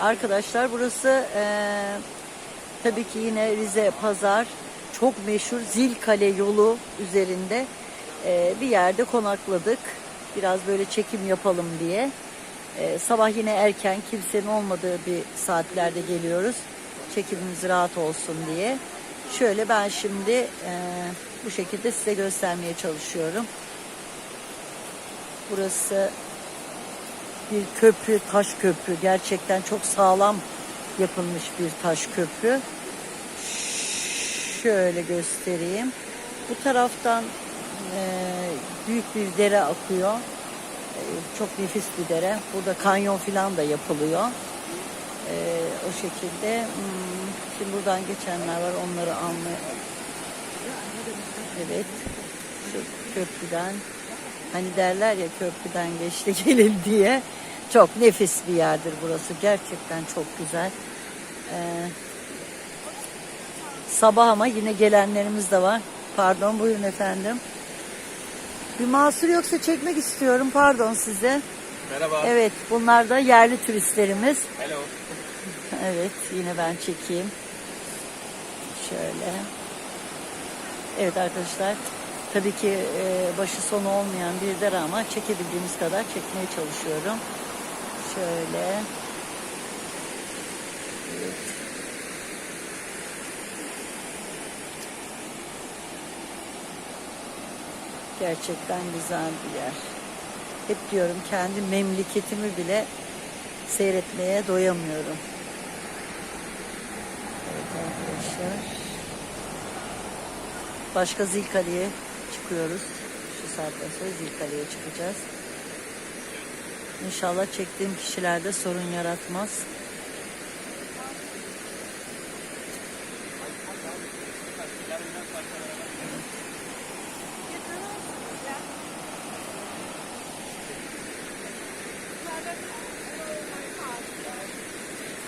Arkadaşlar burası eee, tabii ki yine Rize Pazar çok meşhur Zilkale yolu üzerinde eee, bir yerde konakladık. Biraz böyle çekim yapalım diye. Eee, sabah yine erken kimsenin olmadığı bir saatlerde geliyoruz. Çekimimiz rahat olsun diye. Şöyle ben şimdi eee, bu şekilde size göstermeye çalışıyorum. Burası bir köprü, taş köprü. Gerçekten çok sağlam yapılmış bir taş köprü. Şöyle göstereyim. Bu taraftan e, büyük bir dere akıyor. E, çok nefis bir dere. Burada kanyon filan da yapılıyor. E, o şekilde. Hmm, şimdi buradan geçenler var. Onları anlay. Evet. Şu köprüden Hani derler ya köprüden geçti gelin diye. Çok nefis bir yerdir burası. Gerçekten çok güzel. Ee, sabah ama yine gelenlerimiz de var. Pardon buyurun efendim. Bir mahsur yoksa çekmek istiyorum. Pardon size. Merhaba. Evet bunlar da yerli turistlerimiz. Hello. Evet yine ben çekeyim. Şöyle. Evet arkadaşlar. Tabii ki e, başı sonu olmayan bir dere ama çekebildiğimiz kadar çekmeye çalışıyorum. Şöyle. Evet. Gerçekten güzel bir yer. Hep diyorum kendi memleketimi bile seyretmeye doyamıyorum. Evet arkadaşlar. Başka Zilkale'ye çıkıyoruz. Şu saatten sonra Zilkale'ye çıkacağız. İnşallah çektiğim kişilerde sorun yaratmaz.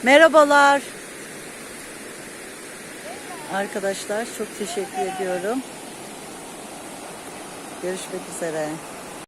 Merhabalar. Arkadaşlar çok teşekkür ediyorum. Görüşmek üzere.